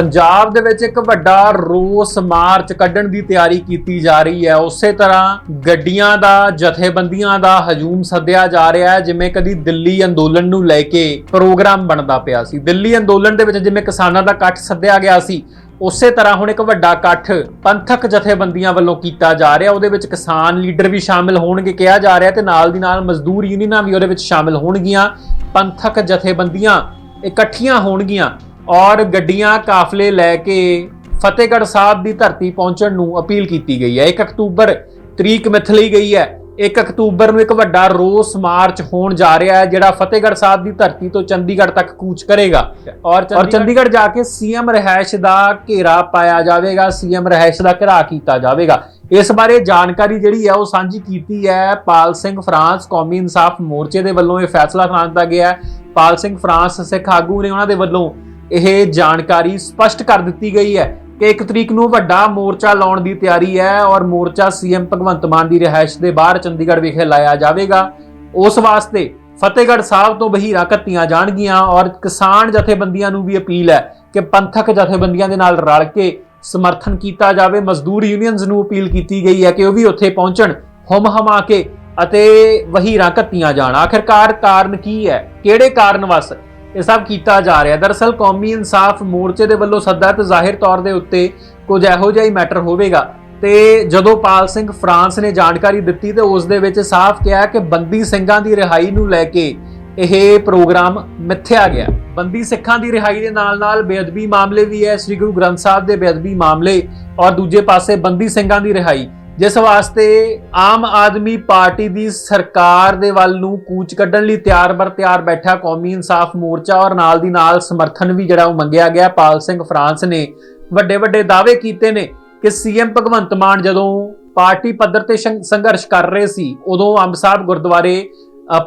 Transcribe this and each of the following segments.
ਪੰਜਾਬ ਦੇ ਵਿੱਚ ਇੱਕ ਵੱਡਾ ਰੋਸ ਮਾਰਚ ਕੱਢਣ ਦੀ ਤਿਆਰੀ ਕੀਤੀ ਜਾ ਰਹੀ ਹੈ। ਉਸੇ ਤਰ੍ਹਾਂ ਗੱਡੀਆਂ ਦਾ, ਜਥੇਬੰਦੀਆਂ ਦਾ ਹਜੂਮ ਸੱਦਿਆ ਜਾ ਰਿਹਾ ਹੈ, ਜਿਵੇਂ ਕਦੀ ਦਿੱਲੀ ਅੰਦੋਲਨ ਨੂੰ ਲੈ ਕੇ ਪ੍ਰੋਗਰਾਮ ਬਣਦਾ ਪਿਆ ਸੀ। ਦਿੱਲੀ ਅੰਦੋਲਨ ਦੇ ਵਿੱਚ ਜਿਵੇਂ ਕਿਸਾਨਾਂ ਦਾ ਇਕੱਠ ਸੱਦਿਆ ਗਿਆ ਸੀ, ਉਸੇ ਤਰ੍ਹਾਂ ਹੁਣ ਇੱਕ ਵੱਡਾ ਇਕੱਠ ਪੰਥਕ ਜਥੇਬੰਦੀਆਂ ਵੱਲੋਂ ਕੀਤਾ ਜਾ ਰਿਹਾ। ਉਹਦੇ ਵਿੱਚ ਕਿਸਾਨ ਲੀਡਰ ਵੀ ਸ਼ਾਮਿਲ ਹੋਣਗੇ ਕਿਹਾ ਜਾ ਰਿਹਾ ਤੇ ਨਾਲ ਦੀ ਨਾਲ ਮਜ਼ਦੂਰ ਯੂਨੀਅਨਾਂ ਵੀ ਉਹਦੇ ਵਿੱਚ ਸ਼ਾਮਿਲ ਹੋਣਗੀਆਂ। ਪੰਥਕ ਜਥੇਬੰਦੀਆਂ ਇਕੱਠੀਆਂ ਹੋਣਗੀਆਂ। ਔਰ ਗੱਡੀਆਂ ਕਾਫਲੇ ਲੈ ਕੇ ਫਤਿਹਗੜ੍ਹ ਸਾਹਿਬ ਦੀ ਧਰਤੀ ਪਹੁੰਚਣ ਨੂੰ ਅਪੀਲ ਕੀਤੀ ਗਈ ਹੈ। 1 ਅਕਤੂਬਰ ਤਰੀਕ ਮਿੱਥ ਲਈ ਗਈ ਹੈ। 1 ਅਕਤੂਬਰ ਨੂੰ ਇੱਕ ਵੱਡਾ ਰੋਸ ਮਾਰਚ ਹੋਣ ਜਾ ਰਿਹਾ ਹੈ ਜਿਹੜਾ ਫਤਿਹਗੜ੍ਹ ਸਾਹਿਬ ਦੀ ਧਰਤੀ ਤੋਂ ਚੰਡੀਗੜ੍ਹ ਤੱਕ ਕੂਚ ਕਰੇਗਾ। ਔਰ ਚੰਡੀਗੜ੍ਹ ਜਾ ਕੇ ਸੀਐਮ ਰਹਿائش ਦਾ ਘੇਰਾ ਪਾਇਆ ਜਾਵੇਗਾ ਸੀਐਮ ਰਹਿائش ਦਾ ਘੇਰਾ ਕੀਤਾ ਜਾਵੇਗਾ। ਇਸ ਬਾਰੇ ਜਾਣਕਾਰੀ ਜਿਹੜੀ ਹੈ ਉਹ ਸਾਂਝੀ ਕੀਤੀ ਹੈ ਪਾਲ ਸਿੰਘ ਫਰਾਂਸ ਕੌਮੀ ਇਨਸਾਫ ਮੋਰਚੇ ਦੇ ਵੱਲੋਂ ਇਹ ਫੈਸਲਾ ਸੁਣਾਉਂਦਾ ਗਿਆ ਹੈ। ਪਾਲ ਸਿੰਘ ਫਰਾਂਸ ਸਿੱਖ ਆਗੂ ਨੇ ਉਹਨਾਂ ਦੇ ਵੱਲੋਂ ਇਹ ਜਾਣਕਾਰੀ ਸਪਸ਼ਟ ਕਰ ਦਿੱਤੀ ਗਈ ਹੈ ਕਿ ਇੱਕ ਤਰੀਕ ਨੂੰ ਵੱਡਾ ਮੋਰਚਾ ਲਾਉਣ ਦੀ ਤਿਆਰੀ ਹੈ ਔਰ ਮੋਰਚਾ ਸੀਐਮ ਭਗਵੰਤ ਮਾਨ ਦੀ ਰਿਹਾਇਸ਼ ਦੇ ਬਾਹਰ ਚੰਡੀਗੜ੍ਹ ਵਿਖੇ ਲਾਇਆ ਜਾਵੇਗਾ। ਉਸ ਵਾਸਤੇ ਫਤਿਹਗੜ੍ਹ ਸਾਹਿਬ ਤੋਂ ਬਹੀਰਾ ਕੱਤੀਆਂ ਜਾਣਗੀਆਂ ਔਰ ਕਿਸਾਨ ਜਥੇਬੰਦੀਆਂ ਨੂੰ ਵੀ ਅਪੀਲ ਹੈ ਕਿ ਪੰਥਕ ਜਥੇਬੰਦੀਆਂ ਦੇ ਨਾਲ ਰਲ ਕੇ ਸਮਰਥਨ ਕੀਤਾ ਜਾਵੇ। ਮਜ਼ਦੂਰ ਯੂਨੀਅਨਸ ਨੂੰ ਅਪੀਲ ਕੀਤੀ ਗਈ ਹੈ ਕਿ ਉਹ ਵੀ ਉੱਥੇ ਪਹੁੰਚਣ, ਹਮ ਹਮਾ ਕੇ ਅਤੇ ਵਹੀਰਾਂ ਕੱਤੀਆਂ ਜਾਣ। ਆਖਿਰਕਾਰ ਕਾਰਨ ਕੀ ਹੈ? ਕਿਹੜੇ ਕਾਰਨ ਵਸ? ਇਹ ਸਭ ਕੀਤਾ ਜਾ ਰਿਹਾ। ਦਰਅਸਲ ਕੌਮੀ ਇਨਸਾਫ ਮੋਰਚੇ ਦੇ ਵੱਲੋਂ ਸੱਦਾ ਤੇ ਜ਼ਾਹਿਰ ਤੌਰ ਦੇ ਉੱਤੇ ਕੁਝ ਇਹੋ ਜਿਹਾ ਹੀ ਮੈਟਰ ਹੋਵੇਗਾ। ਤੇ ਜਦੋਂ ਪਾਲ ਸਿੰਘ ਫਰਾਂਸ ਨੇ ਜਾਣਕਾਰੀ ਦਿੱਤੀ ਤੇ ਉਸ ਦੇ ਵਿੱਚ ਸਾਫ਼ ਕਿਹਾ ਕਿ ਬੰਦੀ ਸਿੰਘਾਂ ਦੀ ਰਿਹਾਈ ਨੂੰ ਲੈ ਕੇ ਇਹ ਪ੍ਰੋਗਰਾਮ ਮਿੱਥਿਆ ਗਿਆ। ਬੰਦੀ ਸਿੱਖਾਂ ਦੀ ਰਿਹਾਈ ਦੇ ਨਾਲ-ਨਾਲ ਬੇਅਦਬੀ ਮਾਮਲੇ ਵੀ ਹੈ। ਸ੍ਰੀ ਗੁਰੂ ਗ੍ਰੰਥ ਸਾਹਿਬ ਦੇ ਬੇਅਦਬੀ ਮਾਮਲੇ ਔਰ ਦੂਜੇ ਪਾਸੇ ਬੰਦੀ ਸਿੰਘਾਂ ਦੀ ਰਿਹਾਈ। ਜਿਸ ਵਾਸਤੇ ਆਮ ਆਦਮੀ ਪਾਰਟੀ ਦੀ ਸਰਕਾਰ ਦੇ ਵੱਲ ਨੂੰ ਕੂਚ ਕੱਢਣ ਲਈ ਤਿਆਰ ਬਰ ਤਿਆਰ ਬੈਠਾ ਕੌਮੀ ਇਨਸਾਫ ਮੋਰਚਾ ਔਰ ਨਾਲ ਦੀ ਨਾਲ ਸਮਰਥਨ ਵੀ ਜਿਹੜਾ ਉਹ ਮੰਗਿਆ ਗਿਆ। ਪਾਲ ਸਿੰਘ ਫਰਾਂਸ ਨੇ ਵੱਡੇ ਵੱਡੇ ਦਾਅਵੇ ਕੀਤੇ ਨੇ ਕਿ ਸੀਐਮ ਭਗਵੰਤ ਮਾਨ ਜਦੋਂ ਪਾਰਟੀ ਪੱਧਰ ਤੇ ਸੰਘਰਸ਼ ਕਰ ਰਹੇ ਸੀ, ਉਦੋਂ ਅੰਬ ਸਾਹਿਬ ਗੁਰਦੁਆਰੇ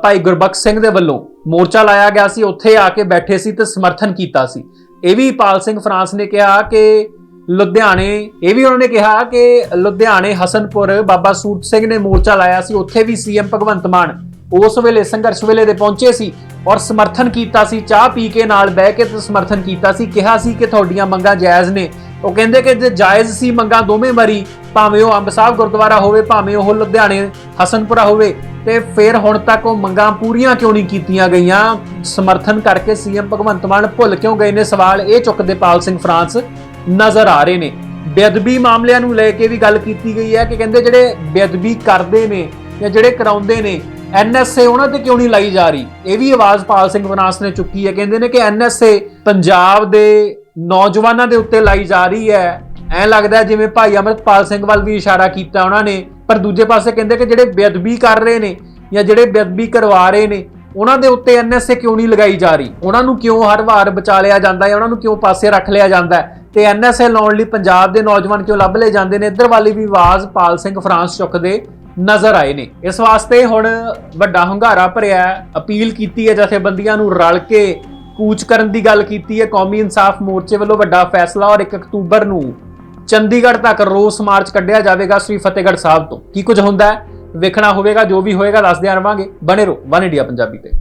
ਭਾਈ ਗੁਰਬਖਸ਼ ਸਿੰਘ ਦੇ ਵੱਲੋਂ ਮੋਰਚਾ ਲਾਇਆ ਗਿਆ ਸੀ, ਉੱਥੇ ਆ ਕੇ ਬੈਠੇ ਸੀ ਤੇ ਸਮਰਥਨ ਕੀਤਾ ਸੀ। ਇਹ ਵੀ ਪਾਲ ਸਿੰਘ ਫਰਾਂਸ ਨੇ ਕਿਹਾ ਕਿ ਲੁਧਿਆਣੇ, ਇਹ ਵੀ ਉਹਨਾਂ ਨੇ ਕਿਹਾ ਕਿ ਲੁਧਿਆਣੇ ਹਸਨਪੁਰ ਬਾਬਾ ਸੂਰਤ ਸਿੰਘ ਨੇ ਮੋਰਚਾ ਲਾਇਆ ਸੀ, ਉੱਥੇ ਵੀ ਸੀਐਮ ਭਗਵੰਤ ਮਾਨ ਉਸ ਵੇਲੇ, ਸੰਘਰਸ਼ ਵੇਲੇ ਦੇ ਪਹੁੰਚੇ ਸੀ ਔਰ ਸਮਰਥਨ ਕੀਤਾ ਸੀ, ਚਾਹ ਪੀ ਕੇ ਨਾਲ ਬਹਿ ਕੇ ਤੇ ਸਮਰਥਨ ਕੀਤਾ ਸੀ, ਕਿਹਾ ਸੀ ਕਿ ਤੁਹਾਡੀਆਂ ਮੰਗਾਂ ਜਾਇਜ਼ ਨੇ। ਉਹ ਕਹਿੰਦੇ ਕਿ ਜੇ ਜਾਇਜ਼ ਸੀ ਮੰਗਾਂ ਦੋਵੇਂ ਮਰੀ ਭਾਵੇਂ ਉਹ ਅੰਬ ਸਾਹਿਬ ਗੁਰਦੁਆਰਾ ਹੋਵੇ, ਭਾਵੇਂ ਉਹ ਲੁਧਿਆਣੇ ਹਸਨਪੁਰਾ ਹੋਵੇ, ਤੇ ਫਿਰ ਹੁਣ ਤੱਕ ਉਹ ਮੰਗਾਂ ਪੂਰੀਆਂ ਕਿਉਂ ਨਹੀਂ ਕੀਤੀਆਂ ਗਈਆਂ? ਸਮਰਥਨ ਕਰਕੇ ਸੀਐਮ ਭਗਵੰਤ ਮਾਨ ਭੁੱਲ ਕਿਉਂ ਗਏ ਨੇ? ਸਵਾਲ ਇਹ ਚੁੱਕਦੇ ਪਾਲ ਸਿੰਘ ਫਰਾਂਸ। ਨਜ਼ਰ ਆ ਰਹੇ ਨੇ। ਬੇਅਦਬੀ ਮਾਮਲਿਆਂ ਨੂੰ ਲੈ ਕੇ ਵੀ ਗੱਲ ਕੀਤੀ ਗਈ ਹੈ ਕਿ ਕਹਿੰਦੇ ਜਿਹੜੇ ਬੇਅਦਬੀ ਕਰਦੇ ਨੇ ਜਾਂ ਜਿਹੜੇ ਕਰਾਉਂਦੇ ਨੇ ਐਨਐਸਏ ਉਹਨਾਂ ਤੇ ਕਿਉਂ ਨਹੀਂ ਲਾਈ ਜਾ ਰਹੀ? ਇਹ ਵੀ ਆਵਾਜ਼ ਪਾਲ ਸਿੰਘ ਫਰਾਂਸ ਨੇ ਚੁੱਕੀ ਹੈ। ਕਹਿੰਦੇ ਨੇ ਕਿ ਐਨਐਸਏ ਪੰਜਾਬ ਦੇ ਨੌਜਵਾਨਾਂ ਦੇ ਉੱਤੇ ਲਾਈ ਜਾ ਰਹੀ ਹੈ। ਐ ਲੱਗਦਾ ਜਿਵੇਂ ਭਾਈ ਅਮਰਤਪਾਲ ਸਿੰਘ ਵੱਲ ਵੀ ਇਸ਼ਾਰਾ ਕੀਤਾ ਉਹਨਾਂ ਨੇ। ਪਰ ਦੂਜੇ ਪਾਸੇ ਕਹਿੰਦੇ ਕਿ ਜਿਹੜੇ ਬੇਅਦਬੀ ਕਰ ਰਹੇ ਨੇ ਜਾਂ ਜਿਹੜੇ ਬੇਅਦਬੀ ਕਰਵਾ ਰਹੇ ਨੇ, ਉਹਨਾਂ ਦੇ ਉੱਤੇ ਐਨਐਸਏ ਕਿਉਂ ਨਹੀਂ ਲਗਾਈ ਜਾ ਰਹੀ? ਉਹਨਾਂ ਨੂੰ ਕਿਉਂ ਹਰ ਵਾਰ ਬਚਾ ਲਿਆ ਜਾਂਦਾ ਹੈ ਉਹਨਾਂ ਨੂੰ ਕਿਉਂ ਪਾਸੇ ਰੱਖ ਲਿਆ ਜਾਂਦਾ ਹੈ? ਤੇ ਐਨਐਸਏ ਲਾਉਣ ਲਈ ਪੰਜਾਬ ਦੇ ਨੌਜਵਾਨ ਕਿਉਂ ਲੱਭ ਲਏ ਜਾਂਦੇ ਨੇ? ਇੱਧਰ ਵਾਲੀ ਵੀ ਆਵਾਜ਼ ਪਾਲ ਸਿੰਘ ਫਰਾਂਸ ਚੁੱਕਦੇ ਨਜ਼ਰ ਆਏ ਨੇ। ਇਸ ਵਾਸਤੇ ਹੁਣ ਵੱਡਾ ਹੰਗਾਰਾ ਭਰਿਆ ਅਪੀਲ ਕੀਤੀ ਹੈ ਜਥੇਬੰਦੀਆਂ ਨੂੰ ਰਲ ਕੇ ਕੂਚ ਕਰਨ ਦੀ ਗੱਲ ਕੀਤੀ ਹੈ। ਕੌਮੀ ਇਨਸਾਫ ਮੋਰਚੇ ਵੱਲੋਂ ਵੱਡਾ ਫੈਸਲਾ ਔਰ 1 ਅਕਤੂਬਰ ਨੂੰ ਚੰਡੀਗੜ੍ਹ ਤੱਕ ਰੋਸ ਮਾਰਚ ਕੱਢਿਆ ਜਾਵੇਗਾ ਸ੍ਰੀ ਫਤਿਹਗੜ੍ਹ ਸਾਹਿਬ ਤੋਂ। ਕੀ ਕੁਝ ਹੁੰਦਾ ਹੈ? ਵੇਖਣਾ ਹੋਵੇਗਾ, ਜੋ ਵੀ ਹੋਏਗਾ ਦੱਸਦੇ ਰਵਾਂਗੇ। ਬਣੇ ਰਹੋ, ਵਨ ਇੰਡੀਆ ਪੰਜਾਬੀ ਤੇ।